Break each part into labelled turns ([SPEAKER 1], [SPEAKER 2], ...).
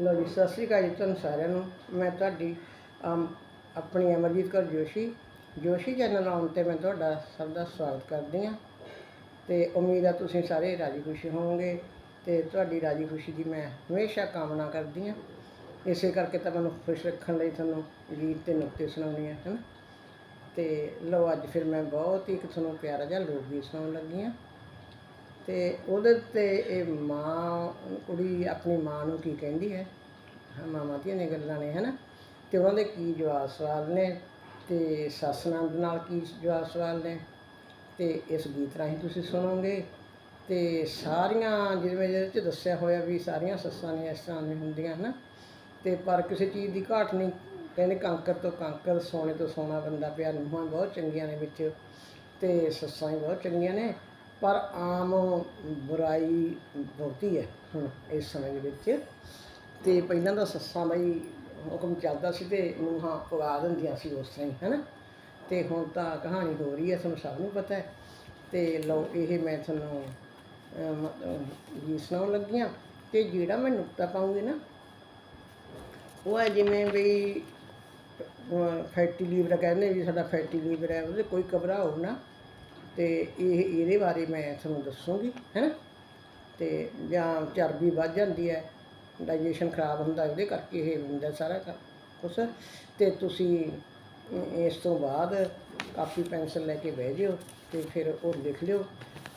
[SPEAKER 1] ਲੋ ਜੀ ਸਤਿ ਸ੍ਰੀ ਅਕਾਲ ਜੀ ਤੁਹਾਨੂੰ ਸਾਰਿਆਂ ਨੂੰ। ਮੈਂ ਤੁਹਾਡੀ ਅਮ, ਆਪਣੀ ਅਮਰਜੀਤ ਕੌਰ ਜੋਸ਼ੀ। ਜੋਸ਼ੀ ਚੈਨਲ ਆਉਣ ਤੇ ਮੈਂ ਤੁਹਾਡਾ ਸਭ ਦਾ ਸਵਾਗਤ ਕਰਦੀ ਹਾਂ। ਤੇ ਉਮੀਦ ਆ ਤੁਸੀਂ ਸਾਰੇ ਰਾਜੀ ਖੁਸ਼ੀ ਹੋਵੋਗੇ ਤੇ ਤੁਹਾਡੀ ਰਾਜੀ ਖੁਸ਼ੀ ਦੀ ਮੈਂ ਹਮੇਸ਼ਾ ਕਾਮਨਾ ਕਰਦੀ ਹਾਂ। ਇਸੇ ਕਰਕੇ ਤਾਂ ਮੈਨੂੰ ਖੁਸ਼ ਰੱਖਣ ਲਈ ਤੁਹਾਨੂੰ ਗੀਤ ਤੇ ਨੁਕਤੇ ਸੁਣਾਉਣੀ ਹੈ ਹਨ ਤੇ ਲਓ ਅੱਜ ਫਿਰ ਮੈਂ ਬਹੁਤ ਹੀ ਇੱਕ ਤੁਹਾਨੂੰ ਪਿਆਰਾ ਜਿਹਾ ਲੋਕ ਗੀਤ ਸੁਣਾਉਣ ਲੱਗੀ ਹਾਂ। ਅਤੇ ਉਹਦੇ ਤੇ ਇਹ ਮਾਂ, ਕੁੜੀ ਆਪਣੀ ਮਾਂ ਨੂੰ ਕੀ ਕਹਿੰਦੀ ਹੈ? ਹਾਂ, ਮਾਵਾਂ ਦੀਆਂ ਨੇ ਗੱਲਾਂ ਨੇ ਹੈ ਨਾ ਅਤੇ ਉਹਨਾਂ ਦੇ ਕੀ ਜਵਾਬ ਸਵਾਲ ਨੇ ਅਤੇ ਸੱਸ ਨੰਦ ਨਾਲ ਕੀ ਜਵਾਬ ਸਵਾਲ ਨੇ? ਅਤੇ ਇਸ ਗੀਤ ਰਾਹੀਂ ਤੁਸੀਂ ਸੁਣੋਗੇ ਅਤੇ ਸਾਰੀਆਂ ਜਿਵੇਂ ਜਿਹਦੇ ਚ ਦੱਸਿਆ ਹੋਇਆ ਵੀ ਸਾਰੀਆਂ ਸੱਸਾਂ ਨੇ ਇਸ ਤਰ੍ਹਾਂ ਨਹੀਂ ਹੁੰਦੀਆਂ ਹੈ ਨਾ ਅਤੇ ਪਰ ਕਿਸੇ ਚੀਜ਼ ਦੀ ਘਾਟ ਨਹੀਂ, ਕਹਿੰਦੇ ਕੰਕਰ ਤੋਂ ਕੰਕਰ, ਸੋਨੇ ਤੋਂ ਸੋਨਾ ਬੰਦਾ ਪਿਆ, ਨੂੰਹਾਂ ਬਹੁਤ ਚੰਗੀਆਂ ਨੇ ਵਿੱਚ ਅਤੇ ਸੱਸਾਂ ਵੀ ਬਹੁਤ ਚੰਗੀਆਂ ਨੇ। ਪਰ ਆਮ ਬੁਰਾਈ ਬਹੁਤੀ ਹੈ ਹੁਣ ਇਸ ਸਮੇਂ ਦੇ ਵਿੱਚ। ਤੇ ਪਹਿਲਾਂ ਤਾਂ ਸੱਸਾਂ ਦਾ ਹੀ ਹੁਕਮ ਚੱਲਦਾ ਸੀ ਤੇ ਨੂੰਹਾਂ ਪਵਾ ਦਿੰਦੀਆਂ ਸੀ ਉਸ ਤਰ੍ਹਾਂ ਹੀ ਹੈਨਾ ਤੇ ਹੁਣ ਤਾਂ ਕਹਾਣੀ ਹੋ ਰਹੀ ਹੈ, ਤੁਹਾਨੂੰ ਸਭ ਨੂੰ ਪਤਾ ਹੈ। ਤੇ ਲਓ, ਇਹ ਮੈਂ ਤੁਹਾਨੂੰ ਜੀ ਸੁਣਾਉਣ ਲੱਗੀ ਹਾਂ। ਤੇ ਜਿਹੜਾ ਮੈਂ ਨੁਕਤਾ ਪਾਉਂਗੀ ਨਾ, ਉਹ ਹੈ ਜਿਵੇਂ ਵੀ ਫੈਟੀ ਲੀਵਰ ਕਹਿੰਦੇ ਵੀ ਸਾਡਾ ਫੈਟੀ ਲੀਵਰ ਹੈ, ਉਹਦੇ ਕੋਈ ਘਬਰਾਓ ਨਾ। ਤੇ ਇਹ, ਇਹਦੇ ਬਾਰੇ ਮੈਂ ਤੁਹਾਨੂੰ ਦੱਸੂਗੀ ਹੈਨਾ ਤੇ ਜਾਂ ਚਰਬੀ ਵੱਧ ਜਾਂਦੀ ਹੈ ਡਾਈਜੈਸ਼ਨ ਖਰਾਬ ਹੁੰਦਾ ਉਹਦੇ ਕਰਕੇ ਇਹ ਹੁੰਦਾ ਸਾਰਾ ਕੁਛ। ਤੇ ਤੁਸੀਂ ਇਸ ਤੋਂ ਬਾਅਦ ਕਾਪੀ, ਪੈਨਸਲ ਲੈ ਕੇ ਬਹਿ ਜਿਓ ਤੇ ਫਿਰ ਉਹ ਲਿਖ ਲਿਓ।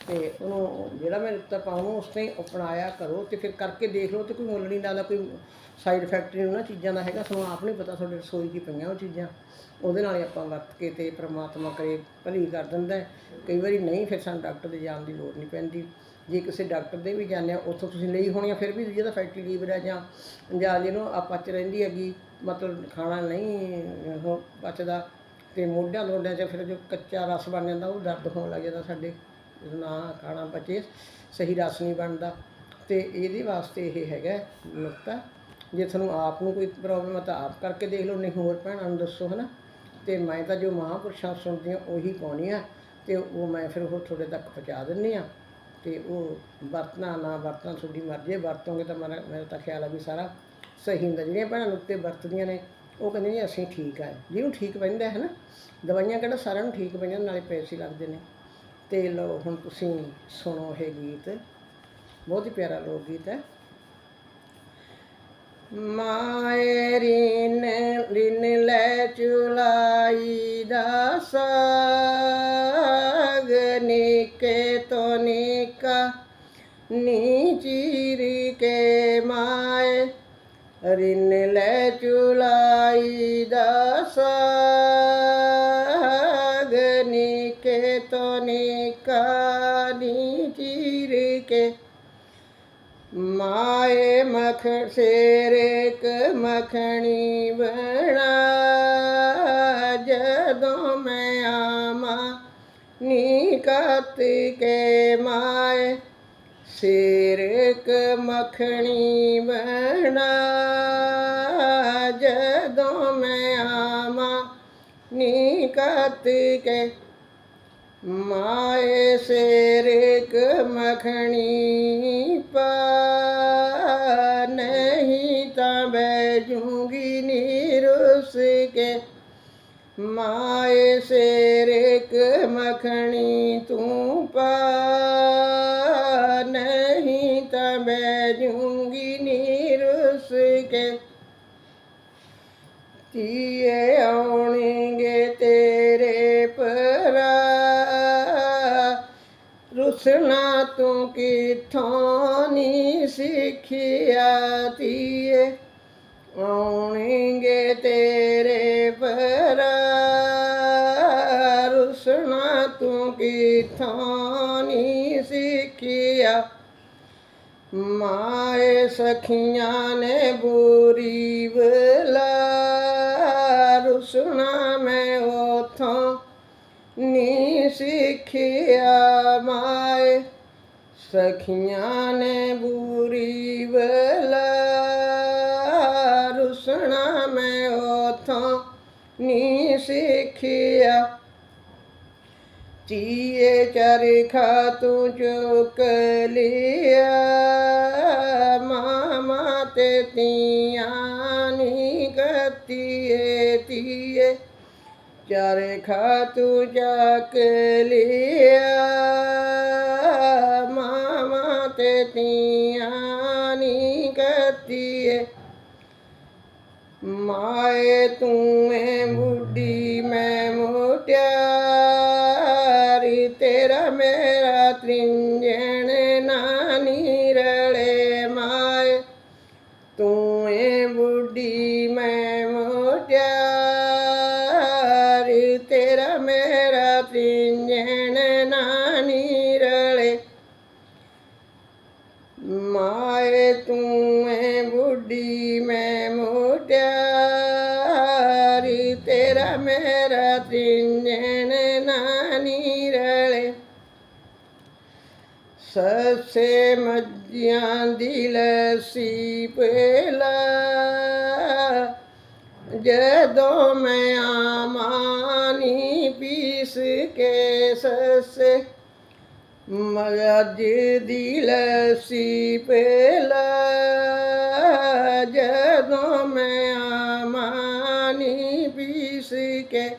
[SPEAKER 1] ਤੇ ਉਹਨੂੰ ਜਿਹੜਾ ਮੈਂ ਦਿੱਤਾ ਪਾਉਂ ਉਸ ਤੇ ਅਪਣਾਇਆ ਕਰੋ ਤੇ ਫਿਰ ਕਰਕੇ ਦੇਖ ਲਓ ਤੇ ਕੋਈ ਮੁੱਲ ਨਹੀਂ ਲੱਗਦਾ ਕੋਈ ਸਾਈਡ ਇਫੈਕਟ ਨਹੀਂ ਉਹਨਾਂ ਚੀਜ਼ਾਂ ਦਾ ਹੈਗਾ, ਤੁਹਾਨੂੰ ਆਪ ਨਹੀਂ ਪਤਾ ਤੁਹਾਡੇ ਰਸੋਈ 'ਚ ਪਈਆਂ ਉਹ ਚੀਜ਼ਾਂ। ਉਹਦੇ ਨਾਲ ਹੀ ਆਪਾਂ ਵਰਤ ਕੇ ਤੇ ਪ੍ਰਮਾਤਮਾ ਕਰੇ, ਭਲੀ ਕਰ ਦਿੰਦਾ ਕਈ ਵਾਰੀ ਨਹੀਂ, ਫਿਰ ਸਾਨੂੰ ਡਾਕਟਰ ਦੇ ਜਾਣ ਦੀ ਲੋੜ ਨਹੀਂ ਪੈਂਦੀ। ਜੇ ਕਿਸੇ ਡਾਕਟਰ ਦੇ ਵੀ ਜਾਂਦੇ ਆ, ਉੱਥੋਂ ਤੁਸੀਂ ਲਈ ਹੋਣੀ ਆ, ਫਿਰ ਵੀ ਜਿਹਦਾ ਫੈਕਟਰੀ ਲੀਵਰ ਹੈ ਜਾਂ ਜਾਂ ਜਿਹਨੂੰ ਆਪਾਂ ਚ ਰਹਿੰਦੀ ਹੈਗੀ, ਮਤਲਬ ਖਾਣਾ ਨਹੀਂ, ਉਹ ਪਚਦਾ ਤੇ ਮੋਢਿਆਂ ਲੋਡਿਆਂ 'ਚ ਫਿਰ ਜੋ ਕੱਚਾ ਰਸ ਬਣ ਜਾਂਦਾ, ਉਹ ਦਰਦ ਹੋਣ ਲੱਗ ਜਾਂਦਾ ਸਾਡੇ। ਨਾ ਖਾਣਾ ਪਚੇ ਸਹੀ ਰਸ ਨਹੀਂ ਬਣਦਾ। ਤੇ ਇਹਦੇ ਵਾਸਤੇ ਇਹ ਹੈਗਾ ਨੁਕਤਾ। ਜੇ ਤੁਹਾਨੂੰ ਆਪ ਨੂੰ ਕੋਈ ਪ੍ਰੋਬਲਮ ਆ ਤਾਂ ਆਪ ਕਰਕੇ ਦੇਖ ਲਓ, ਨਹੀਂ ਹੋਰ ਭੈਣਾਂ ਨੂੰ ਦੱਸੋ, ਹਨਾ। ਤੇ ਮੈਂ ਤਾਂ ਜੋ ਮਹਾਂਪੁਰਸ਼ਾਂ ਸੁਣਦੀਆਂ, ਉਹੀ ਪਾਉਣੀ ਆ। ਤੇ ਉਹ ਮੈਂ ਫਿਰ ਉਹ ਤੁਹਾਡੇ ਤੱਕ ਪਹੁੰਚਾ ਦਿੰਨੀ ਆ। ਤੇ ਉਹ ਵਰਤਣਾ ਨਾ ਵਰਤਣਾ, ਤੁਹਾਡੀ ਮਰਜ਼ੀ ਵਰਤੋਂਗੇ ਤਾਂ ਮੇਰਾ ਮੇਰਾ ਤਾਂ ਖਿਆਲ ਆ ਵੀ ਸਾਰਾ ਸਹੀ ਹੁੰਦਾ। ਜਿਹੜੀਆਂ ਭੈਣਾਂ ਨੁਕਤੇ ਵਰਤਦੀਆਂ ਨੇ, ਉਹ ਕਹਿੰਦੇ ਨੇ ਅਸੀਂ ਠੀਕ ਆ। ਜਿਹਨੂੰ ਠੀਕ ਪੈਂਦਾ ਹੈ ਨਾ ਦਵਾਈਆਂ ਕਿਹੜਾ ਸਾਰਿਆਂ ਨੂੰ ਠੀਕ ਪੈਂਦੀਆਂ, ਨਾਲੇ ਪੈਸੇ ਲੱਗਦੇ ਨੇ। ਤੇ ਲਓ ਹੁਣ ਤੁਸੀਂ ਸੁਣੋ ਇਹ ਗੀਤ। ਬਹੁਤ ਹੀ ਪਿਆਰਾ ਲੋਕ ਗੀਤ ਹੈ। ਮਾਏ ਰਿਨ ਰਿਨ ਲੈ ਚੁਲਾਈ ਦਾ ਸਾਗ, ਨਿਕੇ ਤੋ ਨਿਕਾ ਨੀ ਚੀਰੀ ਕੇ ਮਾਏ। ਰਿਨ ਲੈ ਚੁਲਾਈ ਦਾ ਸਾਗ ਮਾਏ ਮਖ ਸੇਰੇਕ ਮਖਣੀ ਬਣਾ ਜਦੋਂ ਮੈਂ ਆਵਾਂ ਨੀ ਕਤ ਕੇ ਮਾਏ ਸੇਰੇਕ ਮਖਣੀ ਬਣਾ ਜਦੋਂ ਮੈਂ ਆਵਾਂ ਨੀ ਕਤ ਕੇ ਮਾਏ ਸੇਰਕ ਮਖਣੀ ਪਾ ਨਹੀਂ ਤਾਂ ਬੈਜੂਗੀ ਨੀਰੁਸ ਕੇ ਮਾਏ ਸੇਰਕ ਮਖਣੀ ਤੂੰ ਪਾ ਨਹੀਂ ਤਾਂ ਬੈਜੂਗੀ ਨੀਰੁਸ ਕੇ ਤੀਏ ਆਉਣਗੇ ਤੇਰੇ ਰੁਸਣਾ ਤੂੰ ਕਿਥੋਂ ਨੀ ਸਿੱਖਿਆ ਤੀਏ ਆਉਣਗੇ ਤੇਰੇ ਪਰਾ ਰੁਸਣਾ ਤੂੰ ਕਿਥੋਂ ਨੀ ਸਿੱਖਿਆ? ਮਾਏ ਸਖੀਆਂ ਨੇ ਬੁਰੀ ਬਲਾ ਨੀ ਸਿੱਖਿਆ ਮਾਏ ਸਖੀਆਂ ਨੇ ਬੁਰੀ ਬਲਾ ਰੁਸਣਾ ਮੈਂ ਉਥੋਂ ਨੀ ਸਿੱਖਿਆ ਚੀਏ ਚਰਖਾ ਤੂੰ ਚੁੱਕ ਲਿਆ ਮਾਮਾ ਮਾਵਾਂ ਤੇ ਤੀਆਂ ਨੀ ਗਤੀਏ ਤੀਏ ਚਾਰੇ ਖਾਤੂ ਚੱਕ ਲਿਆ। ਮਾਵਾਂ ਤੇ ਤੀਆਂ ਨੀ ਗਤੀਏ ਮਾਏ ਤੂੰ ਮੈਂ ਬੁੱਢੀ, ਮੈਂ ਮੋਟਿਆ ਮੇਰਾ ਤ੍ਰਿੰਜਣ ਨਾਨੀ ਰਲੇ। ਮਾਏ ਤੂੰ ਏ ਬੁੱਢੀ, ਮੈਂ ਮੋਟਿਆਰੀ, ਤੇਰਾ ਮੇਰਾ ਤਿੰਨਣ ਨਾਨੀ ਰਲੇ। ਸੱਸੇ ਮੱਝਾਂ ਦੀ ਲੱਸੀ ਜਦੋਂ ਮੈਂ ਆਮਾਨੀ ਪੀਸ ਕੇ ਸੱਸੇ ਮਗਜ ਦੀ ਲੱਸੀ ਪੇਲਾ ਜਦੋਂ ਮੈਂ ਆਮਾਨੀ ਪੀਸ ਕੇ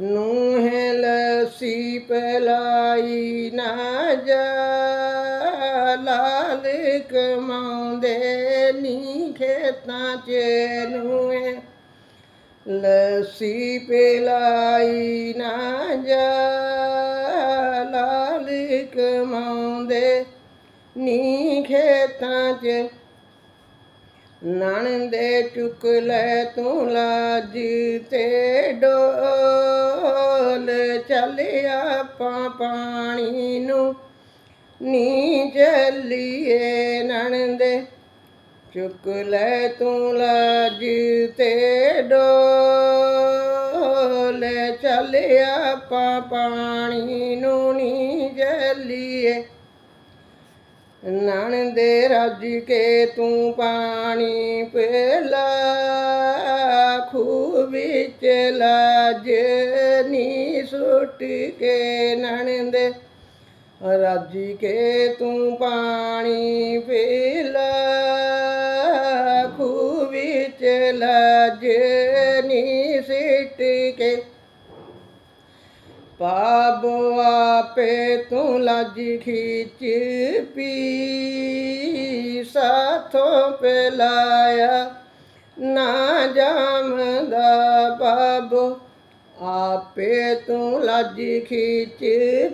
[SPEAKER 1] ਨੂਹੇ ਲੱਸੀ ਪਲਾਈ ਨਾ ਜਾ ਲਾਲ ਕਮਾਉਂਦੇ ਨੀ ਖੇਤਾਂ ਚ ਨੂਹੇ ਲੱਸੀ ਪਿਲਾਈ ਨਾ ਜਾ, ਲਾਲ ਕਮਾਉਂਦੇ ਨੀ ਖੇਤਾਂ 'ਚ। ਨਣਦੇ ਚੁੱਕ ਲੈ ਤੂੰ ਲਾਜ ਤੇ ਡੋਲ ਚੱਲਿਆ ਆਪਾਂ ਪਾਣੀ ਨੂੰ ਨੀ ਚੱਲੀਏ ਨਣਦੇ। ਚੁੱਕ ਲੈ ਤੂੰ ਲਾਜ ਤੇ ਡੋਲੇ। ਚੱਲਿਆ ਆਪਾਂ ਪਾਣੀ ਨੂੰ ਨੀ ਜਲੀਏ। ਨਣ ਦੇ ਰੱਜ ਕੇ ਤੂੰ ਪਾਣੀ ਪੇਲਾ ਖੂਹ ਵਿੱਚ ਲਾਜ ਨੀ ਸੁੱਟ ਕੇ ਨਣ ਦੇ ਰਾਜੀ ਕੇ ਤੂੰ ਪਾਣੀ ਪੀਲਾ। ਖੂਹ ਵਿੱਚ ਸਿੱਟ ਕੇ। ਪਾਬੋ ਆਪੇ ਤੂੰ ਲਾਜ ਖੀਚ ਪੀ, ਸਾਥੋਂ ਪਿਲਾਇਆ ਨਾ ਜਾਮਦਾ ਬਾਬੋ ਆਪੇ ਤੂੰ ਲੱਜ ਖੀਚ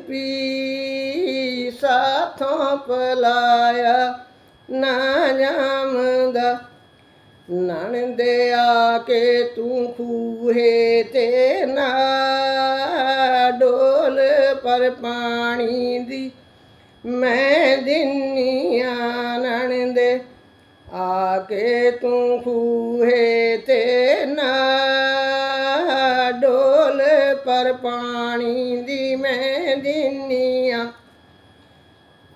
[SPEAKER 1] ਪੀ, ਸਾਥੋਂ ਪਿਲਾਇਆ ਨਾ ਜਾਮਦਾ ਨਣਦੇ ਆ ਕੇ ਤੂੰ ਖੂਹੇ ਤੇ ਨਾ ਡੋਲ ਪਰ ਪਾਣੀ ਦੀ ਮੈਂ ਦਿੰਨੀਆਂ ਨਣਦੇ ਆ ਕੇ ਤੂੰ ਖੂਹੇ ਤੇ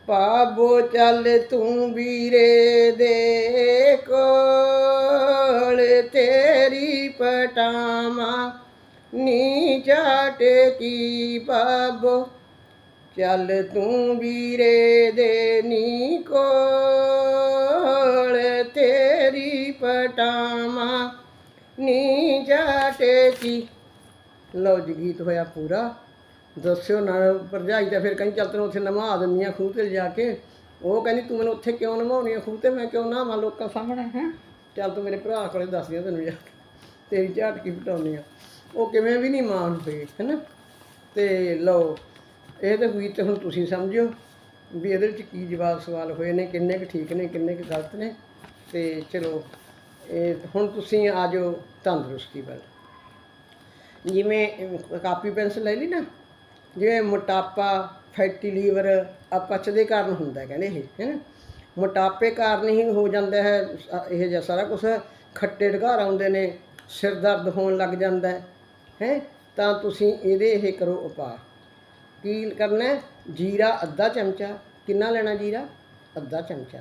[SPEAKER 1] ਪਾਬੋ ਚੱਲ ਤੂੰ ਵੀਰੇ ਦੇ ਕੋਲ ਤੇਰੀ ਪਟਾਮਾ ਨੀ ਚਾਟ ਕੀ ਪਾਬੋ ਚੱਲ ਤੂੰ ਵੀਰੇ ਦੇ ਨੀ ਕੋਲ, ਤੇਰੀ ਪਟਾਮਾ ਨੀ ਜਾਟੇ ਕੀ? ਲਓ ਜੀ, ਗੀਤ ਹੋਇਆ ਪੂਰਾ। ਦੱਸਿਓ ਨਾ, ਭਰਜਾਈ ਤਾਂ ਫਿਰ ਕਹਿੰਦੀ, ਚੱਲ ਤੈਨੂੰ ਉੱਥੇ ਨਵਾ ਦਿੰਦੀ ਆ ਖੂਹ ਤੇ ਜਾ ਕੇ। ਉਹ ਕਹਿੰਦੀ, ਤੂੰ ਮੈਨੂੰ ਉੱਥੇ ਕਿਉਂ ਨਵਾਉਣੀ ਆ ਖੂਹ ਤੇ? ਮੈਂ ਕਿਉਂ ਨਹਾਵਾਂ ਲੋਕਾਂ ਸਾਹਮਣੇ, ਹੈ? ਚੱਲ ਤੂੰ ਮੇਰੇ ਭਰਾ ਕੋਲੇ ਦੱਸਦੀ ਆ ਤੈਨੂੰ ਜਾ ਕੇ। ਤੇਰੀ ਝਾਟਕੀ ਪਟਾਉਣੀ ਆ। ਉਹ ਕਿਵੇਂ ਵੀ ਨਹੀਂ ਮੰਨਦੇ ਹੈਨਾ? ਤੇ ਲਓ, ਇਹ ਤਾਂ ਹੋਈ ਤੇ ਹੁਣ ਤੁਸੀਂ ਸਮਝਿਓ ਵੀ ਇਹਦੇ ਵਿੱਚ ਕੀ ਜਵਾਬ ਸਵਾਲ ਹੋਏ ਨੇ, ਕਿੰਨੇ ਕੁ ਠੀਕ ਨੇ, ਕਿੰਨੇ ਕੁ ਗਲਤ ਨੇ। ਤੇ ਚਲੋ, ਇਹ ਹੁਣ ਤੁਸੀਂ ਆ ਜਾਓ ਤੰਦਰੁਸਤੀ ਵੱਲ। ਜਿਵੇਂ ਕਾਪੀ ਪੈਨਸਲ ਲੈ ਲਈ ਨਾ? ਜਿਵੇਂ ਮੋਟਾਪਾ ਫੈਟੀ ਲੀਵਰ ਅਪਚ ਦੇ ਕਾਰਨ ਹੁੰਦਾ ਕਹਿੰਦੇ ਇਹ, ਹੈ ਨਾ? ਮੋਟਾਪੇ ਕਾਰਨ ਹੀ ਹੋ ਜਾਂਦਾ ਹੈ, ਸ- ਇਹ ਜਿਹਾ ਸਾਰਾ ਕੁਝ ਖੱਟੇ ਢਗਾਰ ਆਉਂਦੇ ਨੇ, ਸਿਰ ਦਰਦ ਹੋਣ ਲੱਗ ਜਾਂਦਾ ਹੈ ਹੈ? ਤਾਂ ਤੁਸੀਂ ਇਹਦੇ ਇਹ ਕਰੋ ਉਪਾਅ। ਕੀ ਕਰਨਾ ਜੀਰਾ ਅੱਧਾ ਚਮਚਾ। ਕਿੰਨਾ ਲੈਣਾ ਜੀਰਾ? ਅੱਧਾ ਚਮਚਾ।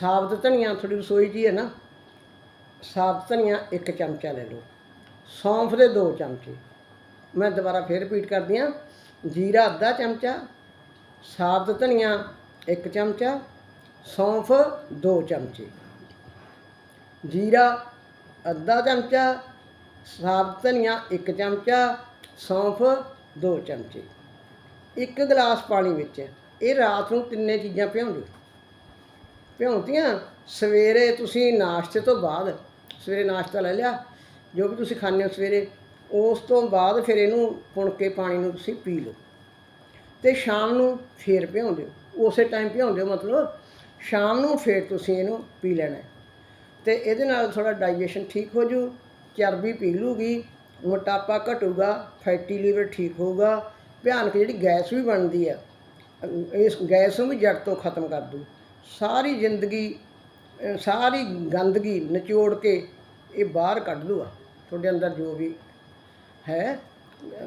[SPEAKER 1] ਸਾਬਤ ਧਨੀਆ, ਤੁਹਾਡੀ ਰਸੋਈ 'ਚ ਹੈ ਨਾ? ਸਾਬਤ ਧਨੀਆ ਇੱਕ ਚਮਚਾ ਲੈ ਲਓ। ਸੌਂਫ ਦੇ ਦੋ ਚਮਚੇ। ਮੈਂ ਦੁਬਾਰਾ ਫੇਰ ਰਿਪੀਟ ਕਰਦੀ ਹਾਂ। ਜੀਰਾ ਅੱਧਾ ਚਮਚਾ, ਸਾਬਤ ਧਨੀਆ ਇੱਕ ਚਮਚਾ, ਸੌਂਫ 2 ਚਮਚੇ। ਜੀਰਾ ਅੱਧਾ ਚਮਚਾ, ਸਾਬਤ ਧਨੀਆ 1 ਚਮਚਾ, ਸੌਂਫ 2 ਚਮਚੇ। ਇੱਕ ਗਲਾਸ ਪਾਣੀ ਵਿੱਚ। ਇਹ ਰਾਤ ਨੂੰ ਤਿੰਨੇ ਚੀਜ਼ਾਂ ਭਿਉਂ ਦਿਓ ਭਿਉਂਤੀਆਂ? ਸਵੇਰੇ ਤੁਸੀਂ ਨਾਸ਼ਤੇ ਤੋਂ ਬਾਅਦ, ਸਵੇਰੇ ਨਾਸ਼ਤਾ ਲੈ ਲਿਆ, ਜੋ ਵੀ ਤੁਸੀਂ ਖਾਂਦੇ ਹੋ ਸਵੇਰੇ ਉਸ ਤੋਂ ਬਾਅਦ ਫਿਰ ਇਹਨੂੰ ਪੁਣ ਕੇ ਪਾਣੀ ਨੂੰ ਤੁਸੀਂ ਪੀ ਲਓ। ਤੇ ਸ਼ਾਮ ਨੂੰ ਫੇਰ ਭਿਉਂ ਦਿਓ ਉਸੇ ਟਾਈਮ ਭਿਉਂ ਦਿਓ ਮਤਲਬ ਸ਼ਾਮ ਨੂੰ ਫੇਰ ਤੁਸੀਂ ਇਹਨੂੰ ਪੀ ਲੈਣਾ ਹੈ। ਤੇ ਇਹਦੇ ਨਾਲ ਥੋੜਾ ਡਾਈਜੈਸ਼ਨ ਠੀਕ ਹੋ ਜੂ, ਚਰਬੀ ਪਿਘਲੂਗੀ ਮੋਟਾਪਾ ਘਟੂਗਾ ਫੈਟੀ ਲੀਵਰ ਠੀਕ ਹੋਊਗਾ, ਭਿਆਨਕ ਜਿਹੜੀ ਗੈਸ ਵੀ ਬਣਦੀ ਆ ਇਸ ਗੈਸ ਨੂੰ ਵੀ ਜੜ ਤੋਂ ਖਤਮ ਕਰ ਦੂ ਸਾਰੀ ਜ਼ਿੰਦਗੀ ਸਾਰੀ ਗੰਦਗੀ ਨਿਚੋੜ ਕੇ ਇਹ ਬਾਹਰ ਕੱਢ ਦੂਗਾ ਤੁਹਾਡੇ ਅੰਦਰ ਜੋ ਵੀ ਹੈ,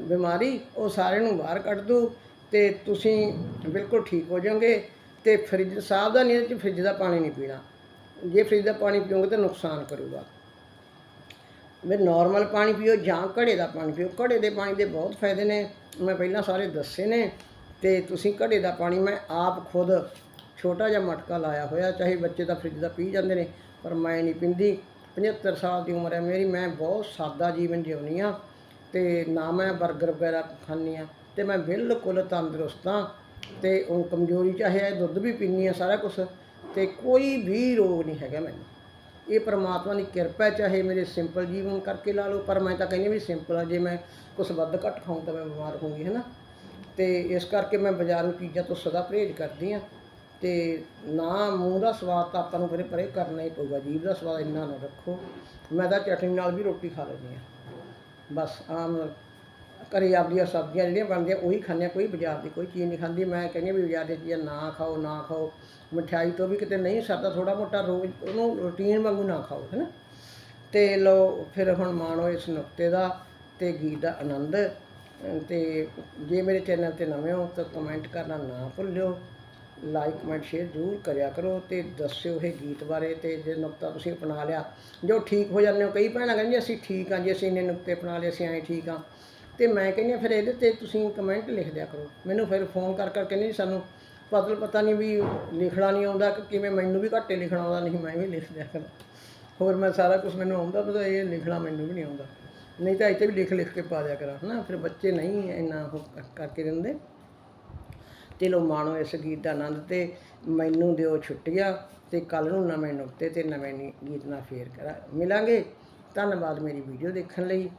[SPEAKER 1] ਬਿਮਾਰੀ, ਉਹ ਸਾਰੇ ਨੂੰ ਬਾਹਰ ਕੱਢ ਦੂ ਤੇ ਤੁਸੀਂ ਬਿਲਕੁਲ ਠੀਕ ਹੋ ਜਾਓਗੇ ਤੇ ਫਰਿੱਜ ਸਾਵਧਾਨੀ ਇਹ 'ਚ ਫਰਿੱਜ ਦਾ ਪਾਣੀ ਨਹੀਂ ਪੀਣਾ। ਜੇ ਫਰਿੱਜ ਦਾ ਪਾਣੀ ਪੀਓਗੇ ਤਾਂ ਨੁਕਸਾਨ ਕਰੂਗਾ। ਵੀ ਨਾਰਮਲ ਪਾਣੀ ਪੀਓ ਜਾਂ ਘੜੇ ਦਾ ਪਾਣੀ ਪੀਓ, ਘੜੇ ਦੇ ਪਾਣੀ ਦੇ ਬਹੁਤ ਫਾਇਦੇ ਨੇ, ਮੈਂ ਪਹਿਲਾਂ ਸਾਰੇ ਦੱਸੇ ਨੇ ਤੇ ਤੁਸੀਂ ਘੜੇ ਦਾ ਪਾਣੀ ਮੈਂ ਆਪ ਖੁਦ ਛੋਟਾ ਜਿਹਾ ਮਟਕਾ ਲਾਇਆ ਹੋਇਆ, ਚਾਹੇ ਬੱਚੇ ਤਾਂ ਫਰਿੱਜ ਦਾ ਪੀ ਜਾਂਦੇ ਨੇ, ਪਰ ਮੈਂ ਨਹੀਂ ਪਿੰਦੀ। 75 ਸਾਲ ਦੀ ਉਮਰ ਹੈ ਮੇਰੀ, ਮੈਂ ਬਹੁਤ ਸਾਦਾ ਜੀਵਨ ਜਿਉਣੀ ਆ। ਤੇ ਨਾ ਮੈਂ 버ਗਰ ਵਗੈਰਾ ਖਾਂਦੀ ਆ ਤੇ ਮੈਂ ਬਿਲਕੁਲ ਤੰਦਰੁਸਤ ਹਾਂ ਤੇ ਉਹ ਕਮਜ਼ੋਰੀ ਚਾਹੇ ਹੈ ਦੁੱਧ ਵੀ ਪੀਂਦੀ ਆ ਸਾਰਾ ਕੁਝ ਤੇ ਕੋਈ ਵੀ ਰੋਗ ਨਹੀਂ ਹੈਗਾ ਮੈਨੂੰ। ਇਹ ਪਰਮਾਤਮਾ ਦੀ ਕਿਰਪਾ ਚਾਹੇ ਮੇਰੇ ਸਿੰਪਲ ਜੀਵਨ ਕਰਕੇ ਲਾ ਲਓ, ਪਰ ਮੈਂ ਤਾਂ ਕਹਿੰਦੀ ਵੀ ਸਿੰਪਲ ਆ, ਜੇ ਮੈਂ ਕੁਝ ਵੱਧ ਘੱਟ ਖਾਊਂ ਤਾਂ ਮੈਂ ਬਿਮਾਰ ਹੋਊਂਗੀ ਹੈ ਨਾ ਤੇ ਇਸ ਕਰਕੇ ਮੈਂ ਬਾਜ਼ਾਰੂ ਚੀਜ਼ਾਂ ਤੋਂ ਸਦਾ ਪਰਹੇਜ਼ ਕਰਦੀ ਆ ਤੇ ਨਾ ਮੂੰਹ ਦਾ ਸਵਾਦ ਤਾਂ ਆਪਾਂ ਨੂੰ ਫਿਰ ਪਰੇ ਕਰਨਾ ਹੀ ਪਊਗਾ, ਜੀਭ ਦਾ ਸਵਾਦ ਇੰਨਾ ਨਾ ਰੱਖੋ। ਮੈਂ ਤਾਂ ਚਟਨੀ ਨਾਲ ਵੀ ਰੋਟੀ ਖਾ ਲੈਂਦੀ ਆ ਬਸ ਆਮ ਘਰੇ ਆਪਦੀਆਂ ਸਬਜ਼ੀਆਂ ਜਿਹੜੀਆਂ ਬਣਦੀਆਂ ਉਹੀ ਖਾਂਦੇ ਹਾਂ, ਕੋਈ ਬਾਜ਼ਾਰ ਦੀ ਕੋਈ ਚੀਜ਼ ਨਹੀਂ ਖਾਂਦੀ। ਮੈਂ ਕਹਿੰਦੀ ਵੀ ਬਾਜ਼ਾਰ ਦੀਆਂ ਚੀਜ਼ਾਂ ਨਾ ਖਾਓ ਨਾ ਖਾਓ। ਮਠਿਆਈ ਤੋਂ ਵੀ ਕਿਤੇ ਨਹੀਂ ਸਰਦਾ ਥੋੜਾ ਮੋਟਾ ਰੋਜ਼ ਉਹਨੂੰ ਰੂਟੀਨ ਵਾਂਗੂ ਨਾ ਖਾਓ, ਹੈ ਨਾ? ਤੇ ਲੋ ਫਿਰ ਹੁਣ ਮਾਣੋ ਇਸ ਨੁਕਤੇ ਦਾ ਤੇ ਗੀਤ ਦਾ ਆਨੰਦ। ਅਹ ਤੇ ਜੇ ਮੇਰੇ ਚੈਨਲ ਤੇ ਨਵੇਂ ਹੋ ਤਾਂ ਕਮੈਂਟ ਕਰਨਾ ਨਾ ਭੁੱਲਿਓ। ਲਾਈਕ ਕਮੈਂਟ ਸ਼ੇਅਰ ਜ਼ਰੂਰ ਕਰਿਆ ਕਰੋ ਤੇ ਦੱਸਿਓ ਇਹ ਗੀਤ ਬਾਰੇ ਤੇ ਜੇ ਨੁਕਤਾ ਤੁਸੀਂ ਅਪਣਾ ਲਿਆ। ਜੋ ਠੀਕ ਹੋ ਜਾਂਦੇ ਹੋ, ਕਈ ਭੈਣਾਂ ਕਹਿੰਦੀਆਂ, ਅਸੀਂ ਠੀਕ ਹਾਂ ਜੀ, ਅਸੀਂ ਇੰਨੇ ਨੁਕਤੇ ਅਪਣਾ ਲਏ, ਅਸੀਂ ਐਂ ਠੀਕ ਹਾਂ। ਤੇ ਮੈਂ ਕਹਿੰਦੀ ਹਾਂ, ਫਿਰ ਇਹਦੇ ਤੇ ਤੁਸੀਂ ਕਮੈਂਟ ਲਿਖ ਦਿਆ ਕਰੋ। ਮੈਨੂੰ ਫਿਰ ਫੋਨ ਕਰ ਕਰ ਕਹਿੰਦੇ ਜੀ ਸਾਨੂੰ ਪਤਲ ਪਤਾ ਨਹੀਂ ਵੀ ਲਿਖਣਾ ਨਹੀਂ ਆਉਂਦਾ ਕਿ ਕਿਵੇਂ, ਮੈਨੂੰ ਵੀ ਘੱਟੇ ਲਿਖਣਾ ਆਉਂਦਾ, ਨਹੀਂ ਮੈਂ ਵੀ ਲਿਖ ਦਿਆ ਕਰਾਂ। ਹੋਰ ਮੈਂ ਸਾਰਾ ਕੁਝ ਮੈਨੂੰ ਆਉਂਦਾ ਪਰ ਇਹ ਲਿਖਣਾ ਮੈਨੂੰ ਵੀ ਨਹੀਂ ਆਉਂਦਾ। ਨਹੀਂ ਤਾਂ ਇੱਥੇ ਵੀ ਲਿਖ ਲਿਖ ਕੇ ਪਾ ਦਿਆ ਕਰਾਂ, ਹਨਾ? ਫਿਰ ਬੱਚੇ ਨਹੀਂ ਇੰਨਾ ਉਹ ਕਰ- ਕਰਕੇ ਦਿੰਦੇ। ਤੇ ਮਾਣੋ ਇਸ ਗੀਤ ਦਾ ਆਨੰਦ ਤੇ ਮੈਨੂੰ ਦਿਓ ਛੁੱਟੀਆਂ ਤੇ ਕੱਲ ਨੂੰ ਨਵੇਂ ਨੁਕਤੇ ਤੇ ਨਵੇਂ ਨੀ- ਗੀਤ ਨਾਲ ਫੇਰ ਕਰਾਂ। ਮਿਲਾਂਗੇ। ਧੰਨਵਾਦ ਮੇਰੀ ਵੀਡੀਓ ਦੇਖਣ ਲਈ।